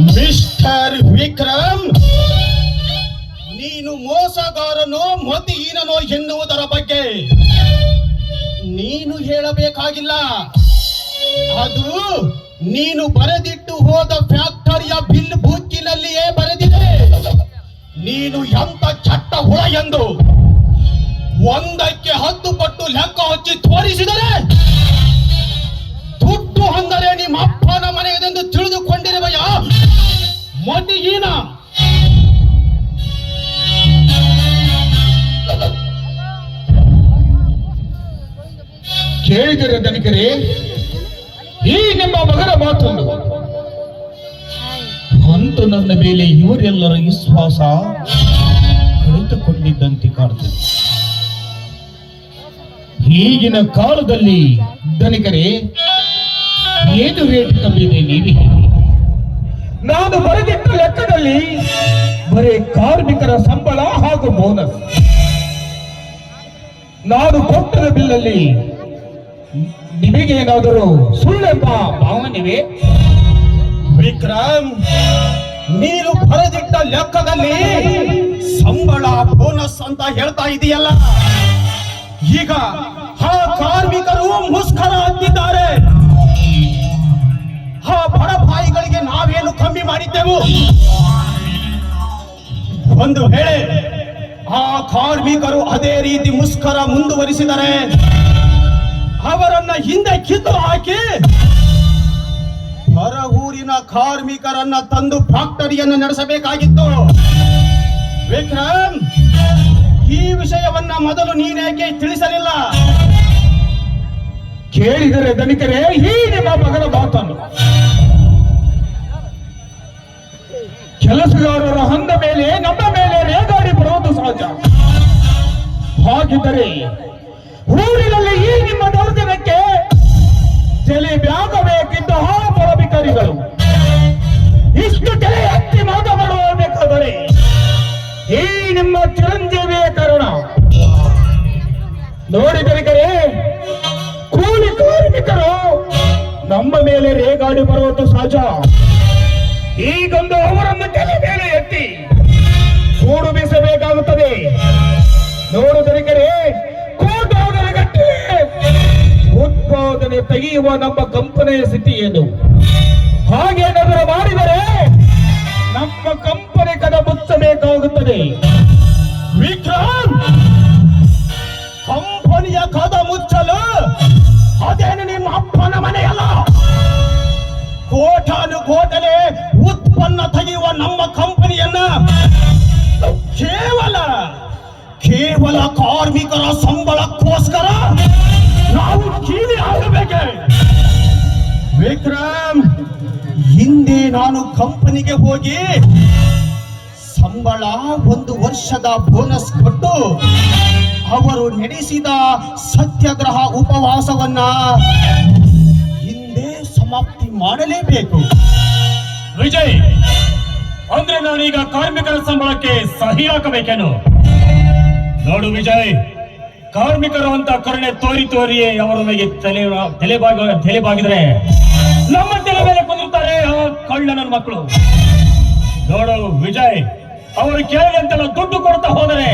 Mister Vikram ನೀನು ಮೋಸಗಾರನೋ ಮತಿಹೀನನೋ ಎನ್ನುವುದರ ಬಗ್ಗೆ ನೀನು ಹೇಳಬೇಕಾಗಿಲ್ಲ. ಅದು ನೀನು ಬರೆದಿಟ್ಟು ಹೋದ ಮತಿಹೀನ ಕೇಳಿದರೆ ದನಿಕರೇ, ಈ ನಿಮ್ಮ ಮಗನ ಮಾತೊಂದು. ಅಂತೂ ನನ್ನ ಮೇಲೆ ಇವರೆಲ್ಲರ ವಿಶ್ವಾಸ ಕಳೆದುಕೊಂಡಿದ್ದಂತೆ ಕಾಣ್ತದೆ. ಈಗಿನ ಕಾಲದಲ್ಲಿ ದನಿಕರೇ, ಏನು ರೇಟ್ ನೀವು? ಹೇಳಿ ನಾನು ಬರೆದಿಟ್ಟ ಲೆಕ್ಕದಲ್ಲಿ ಬರೀ ಕಾರ್ಮಿಕರ ಸಂಬಳ ಹಾಗೂ ಬೋನಸ್. ನಾನು ಕೊಟ್ಟದ ಬಿಲ್ಲಲ್ಲಿ ನಿಮಗೇನಾದರೂ ಸುಳ್ಳೆಂಬ ಭಾವನೆ ವಿಕ್ರಮ್, ನೀನು ಬರೆದಿಟ್ಟ ಲೆಕ್ಕದಲ್ಲಿ ಸಂಬಳ, ಬೋನಸ್ ಅಂತ ಹೇಳ್ತಾ ಇದೆಯಲ್ಲ. ಈಗ ಆ ಕಾರ್ಮಿಕರು ಮುಸ್ಕರ ಅಂತಿದ್ದಾರೆ ಆ ಬಡಪಾಯಿಗಳಿಗೆ ನಾವೇನು ಕಮ್ಮಿ ಮಾಡಿದ್ದೆವು? ಒಂದು ವೇಳೆ ಆ ಕಾರ್ಮಿಕರು ಅದೇ ರೀತಿ ಮುಸ್ಕರ ಮುಂದುವರಿಸಿದರೆ ಅವರನ್ನ ಹಿಂದೆ ಕಿತ್ತು ಹಾಕಿ ಹೊರ ಊರಿನ ಕಾರ್ಮಿಕರನ್ನ ತಂದು ಫ್ಯಾಕ್ಟರಿಯನ್ನು ನಡೆಸಬೇಕಾಗಿತ್ತು. ವಿಕ್ರಮ್, ಈ ವಿಷಯವನ್ನ ಮೊದಲು ನೀನೇಕೆ ತಿಳಿಸಲಿಲ್ಲ? ಕೇಳಿದರೆ ಧನಿಕರೇ ಈ ನಿಮ್ಮ ಮಗನ ಮಾತನ್ನು ಕೆಲಸಗಾರರ ಹಂದ ಮೇಲೆ, ನಮ್ಮ ಮೇಲೆ ರೇಗಾಡಿ ಬರುವುದು ಸಹಜ. ಹಾಗಿದ್ದರೆ ಊರಿನಲ್ಲಿ ಈ ನಿಮ್ಮ ದೌರ್ಜನ್ಯಕ್ಕೆ ತಲೆ ಬ್ಯಾಗಬೇಕಿದ್ದ ಪರಭಿಕಾರಿಗಳು ಇಷ್ಟು ತಲೆ ಎತ್ತಿ ಮಾತನಾಡಬೇಕಾದರೆ ಈ ನಿಮ್ಮ ಚಿರಂಜೀವಿಯ ಕಾರಣ. ನೋಡಿ ಧನಿಕರೇ ಕಾರ್ಮಿಕರು ನಮ್ಮ ಮೇಲೆ ರೇಗಾಡಿ ಬರುವುದು ಸಹಜ. ಈಗೊಂದು ಅವರನ್ನು ತಲೆ ಮೇಲೆ ಎತ್ತಿ ಕೂಡು ಬೀಸಬೇಕಾಗುತ್ತದೆ. ನೋಡು ಧನಿಕರೇ ಗಟ್ಟಿ. ಉತ್ಪಾದನೆ ತೆಗೆಯುವ ನಮ್ಮ ಕಂಪನಿಯ ಸ್ಥಿತಿ ಏನು? ಹಾಗೇನಾದರೂ ಮಾಡಿದರೆ ನಮ್ಮ ಕಂಪನಿ ಕದ ಮುಚ್ಚಬೇಕಾಗುತ್ತದೆ. ಕೋಟಲೆ ಉತ್ಪನ್ನ ತೆಗೆಯುವ ನಮ್ಮ ಕಂಪನಿಯನ್ನ ಕೇವಲ ಕೇವಲ ಕಾರ್ಮಿಕರ ಸಂಬಳಕ್ಕೋಸ್ಕರ ನಾವು ಕೀಲಿ ಆಗಬೇಕೆ? ವಿಕ್ರಮ್, ಹಿಂದೆ ನಾನು ಕಂಪನಿಗೆ ಹೋಗಿ ಸಂಬಳ ಒಂದು ವರ್ಷದ ಬೋನಸ್ ಕೊಟ್ಟು ಅವರು ನಡೆಸಿದ ಸತ್ಯಾಗ್ರಹ ಉಪವಾಸವನ್ನ ಸಮಾಪ್ತಿ ಮಾಡಲೇಬೇಕು. ವಿಜಯ್, ಅಂದ್ರೆ ನಾನೀಗ ಕಾರ್ಮಿಕರ ಸಂಬಳಕ್ಕೆ ಸಹಿ ಹಾಕಬೇಕೇನು? ನೋಡು ವಿಜಯ್, ಕಾರ್ಮಿಕರು ಅಂತ ಕರುಣೆ ತೋರಿ ತೋರಿಯೇ ಅವರು ನಮಗೆ ತಲೆ ತಲೆಬಾಗ ತಲೆಬಾಗಿದ್ರೆ ನಮ್ಮ ತಲೆ ಮೇಲೆ ಕುಂದಿರ್ತಾರೆ ಕಳ್ಳ ನನ್ನ ಮಕ್ಕಳು ನೋಡು ವಿಜಯ್, ಅವರು ಕೇಳಿದಂತೆಲ್ಲ ದುಡ್ಡು ಕೊಡ್ತಾ ಹೋದರೆ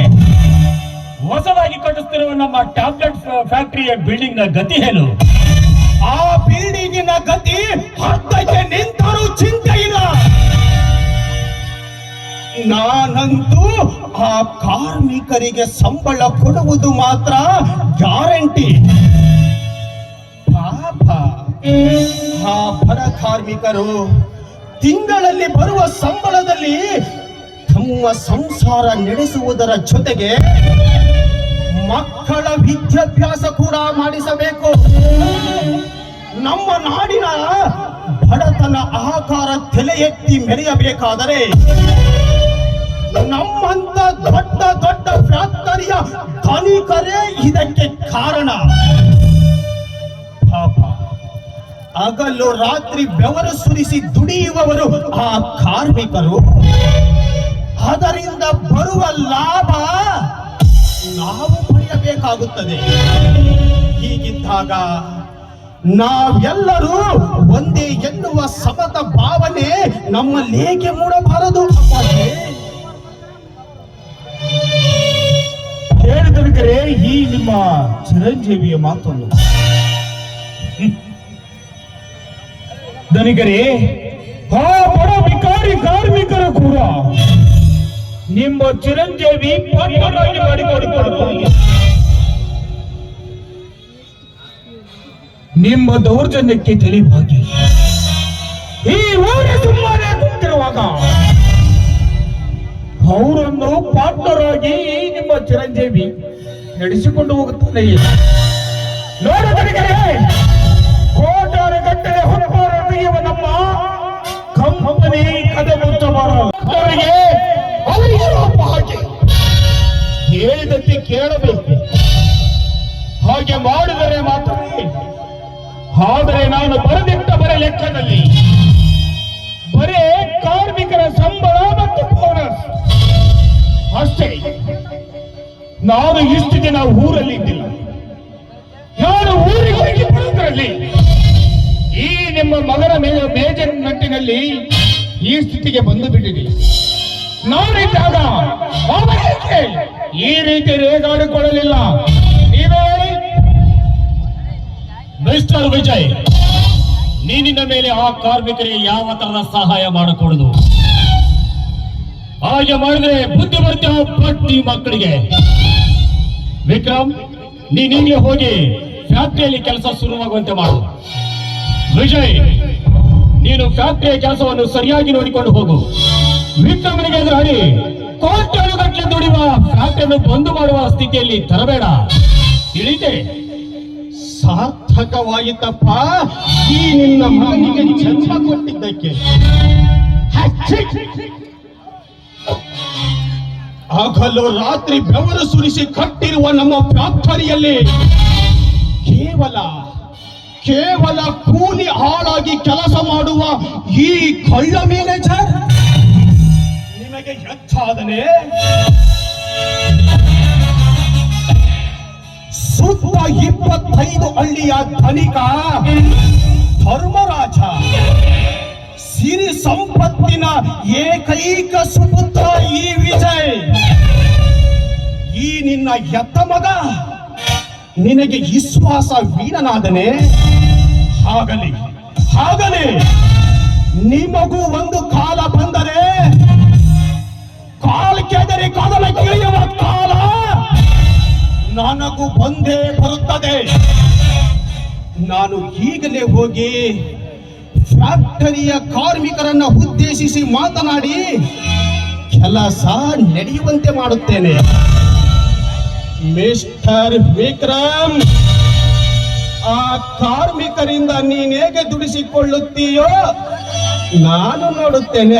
ಹೊಸದಾಗಿ ಕಟ್ಟಿಸ್ತಿರುವ ನಮ್ಮ ಟ್ಯಾಬ್ಲೆಟ್ ಫ್ಯಾಕ್ಟರಿಯ ಬಿಲ್ಡಿಂಗ್ನ ಗತಿ ಏನು? ಆ ಬಿಲ್ಡಿಂಗಿನ ಗತಿ ಹತ್ತಕ್ಕೆ ನಿಂತರೂ ಚಿಂತೆ ನಾನಂತೂ ಆ ಕಾರ್ಮಿಕರಿಗೆ ಸಂಬಳ ಕೊಡುವುದು ಮಾತ್ರ ಗ್ಯಾರಂಟಿ. ಪಾಪ. ಆ ಬಡ ಕಾರ್ಮಿಕರು ತಿಂಗಳಲ್ಲಿ ಬರುವ ಸಂಬಳದಲ್ಲಿ ತಮ್ಮ ಸಂಸಾರ ನಡೆಸುವುದರ ಜೊತೆಗೆ ಮಕ್ಕಳ ವಿದ್ಯಾಭ್ಯಾಸ ಕೂಡ ಮಾಡಿಸಬೇಕು. ನಮ್ಮ ನಾಡಿನ ಬಡತನ ಆಕಾರ ತಲೆ ಎತ್ತಿ ಮೆರೆಯಬೇಕಾದರೆ ನಮ್ಮಂತ ದೊಡ್ಡ ದೊಡ್ಡ ಫ್ಯಾಕ್ಟರಿಯ ಧನಿಕರೇ ಇದಕ್ಕೆ ಕಾರಣ. ಪಾಪ. ಹಗಲು ರಾತ್ರಿ ಬೆವರು ಸುರಿಸಿ ದುಡಿಯುವವರು ಆ ಕಾರ್ಮಿಕರು. ಅದರಿಂದ ಬರುವ ಲಾಭ ನಾವು ಪಡೆಯಬೇಕಾಗುತ್ತದೆ. ಹೀಗಿದ್ದಾಗ ನಾವೆಲ್ಲರೂ ಒಂದೇ ಎನ್ನುವ ಸಮತ ಭಾವನೆ ನಮ್ಮಲ್ಲೇಕೆ ಮೂಡಬಾರದು? ಹೇಳಿದ್ರೆ ಈ ನಿಮ್ಮ ಚಿರಂಜೀವಿಯ ಮಾತನ್ನು ಧನಿಕರೇ ಹಾ ಬಡ ವಿಕಾರಿ ಕಾರ್ಮಿಕರು ಕೂಡ ನಿಮ್ಮ ಚಿರಂಜೀವಿ ಪಾತ್ರರಾಗಿ ನಿಮ್ಮ ದೌರ್ಜನ್ಯಕ್ಕೆ ತಿಳಿವಾಗಿ ಈ ಊರೇ ಸುಮ್ಮನೆ ಕೂತಿರುವಾಗ ಅವರನ್ನು ಪಾರ್ಟ್ನರ್ ಆಗಿ ನಿಮ್ಮ ಚಿರಂಜೀವಿ ನಡೆಸಿಕೊಂಡು ಹೋಗುತ್ತಾನೆ. ನೋಡಿದರೆ ಕೋಟಾರ ಗಟ್ಟಲೆ ಹೊರಪಾರ ನಮ್ಮ ಕಂಪನಿ ಕದೆ ಮುಚ್ಚಬಾರದು ಅವರಿಗೆ ಹಾಗೆ. ಹೇಳಿದಂತೆ ಕೇಳಬೇಕು. ಹಾಗೆ ಮಾಡಿದರೆ ಆದರೆ ನಾನು ಬರೆದಿಟ್ಟ ಬರೆ ಲೆಕ್ಕದಲ್ಲಿ ಬರೇ ಕಾರ್ಮಿಕರ ಸಂಬಳ ಮತ್ತು ಬೋನಸ್ ಅಷ್ಟೇ. ನಾನು ಇಷ್ಟು ದಿನ ಊರಲ್ಲಿ ಇದ್ದಿಲ್ಲ. ನಾನು ಊರಿಗೆ ಹೋಗಿ ಬರುವುದರಲ್ಲಿ? ಈ ನಿಮ್ಮ ಮಗನ ಮೇಲೆ ಬೇಜನ್ ನಟ್ಟಿನಲ್ಲಿ ಈ ಸ್ಥಿತಿಗೆ ಬಂದು ಬಿಟ್ಟಿದೆ. ನಾನಿದ್ದಾಗ ಈ ರೀತಿ ರೇಗಾಡಿಕೊಳ್ಳಲಿಲ್ಲ. ಮಿಸ್ಟರ್ ವಿಜಯ್, ನೀನಿನ ಮೇಲೆ ಆ ಕಾರ್ಮಿಕರಿಗೆ ಯಾವ ತರದ ಸಹಾಯ ಮಾಡಕೂಡದು? ಹಾಗೆ ಮಾಡಿದ್ರೆ ಬುದ್ಧಿ ಬರ್ತೀವ ಪಟ್ಟಿ ಮಕ್ಕಳಿಗೆ. ವಿಕ್ರಮ್ ನೀನೀಗಲೇ ಹೋಗಿ ಫ್ಯಾಕ್ಟರಿಯಲ್ಲಿ ಕೆಲಸ ಶುರುವಾಗುವಂತೆ ಮಾಡು. ವಿಜಯ್, ನೀನು ಫ್ಯಾಕ್ಟರಿಯ ಕೆಲಸವನ್ನು ಸರಿಯಾಗಿ ನೋಡಿಕೊಂಡು ಹೋಗು. ವಿಕ್ರಮನಿಗೆ ಎದುರಾಡಿ ಕೋಟ್ಯಾನುಗಟ್ಟಲೆ ದುಡಿಯುವ ಫ್ಯಾಕ್ಟರಿಯನ್ನು ಬಂದು ಮಾಡುವ ಸ್ಥಿತಿಯಲ್ಲಿ ತರಬೇಡ. ತಿಳಿತೆ? ಸಾರ್ಥಕವಾಯಿತಪ್ಪ. ಈ ನಿನ್ನ ಮಗನಿಗೆ ಜನ್ಮ ಕೊಟ್ಟಿದ್ದಕ್ಕೆ! ಹಗಲು ರಾತ್ರಿ ಬೆವರು ಸುರಿಸಿ ಕಟ್ಟಿರುವ ನಮ್ಮ ಫ್ಯಾಕ್ಟರಿಯಲ್ಲಿ ಕೇವಲ ಕೇವಲ ಕೂಲಿ ಹಾಳಾಗಿ ಕೆಲಸ ಮಾಡುವ ಈ ಕಳ್ಳ ಮ್ಯಾನೇಜರ್ ನಿಮಗೆ ಹೆಚ್ಚಾದನೆ. ಸುತ್ತ ಇಪ್ಪತ್ತೈದು ಹಳ್ಳಿಯ ಧನಿಕ ಧರ್ಮರಾಜ, ಸಿರಿ ಸಂಪತ್ತಿನ ಏಕೈಕ ಸುಪುತ್ರ ಈ ವಿಜಯ್. ಈ ನಿನ್ನ ಎತ್ತ ಮಗ, ನಿನಗೆ ವಿಶ್ವಾಸ ವೀರನಾದನೆ ಹಾಗಲಿ ಆಗಲಿ ನಿಮಗೂ ಒಂದು ಕಾಲ ಬಂದರೆ, ಕಾಲ್ ಕೆದರಿ ಕದಲ ಕಿಳಿಯುವ ಕಾಲ ನಾನು ಈಗಲೇ ಹೋಗಿ ಫ್ಯಾಕ್ಟರಿಯ ಕಾರ್ಮಿಕರನ್ನ ಉದ್ದೇಶಿಸಿ ಮಾತನಾಡಿ ಕೆಲಸ ನಡೆಯುವಂತೆ ಮಾಡುತ್ತೇನೆ. ಮಿಸ್ಟರ್ ವಿಕ್ರಮ್, ಆ ಕಾರ್ಮಿಕರಿಂದ ನೀನೇಗೆ ದುಡಿಸಿಕೊಳ್ಳುತ್ತೀಯೋ? ನಾನು ನೋಡುತ್ತೇನೆ.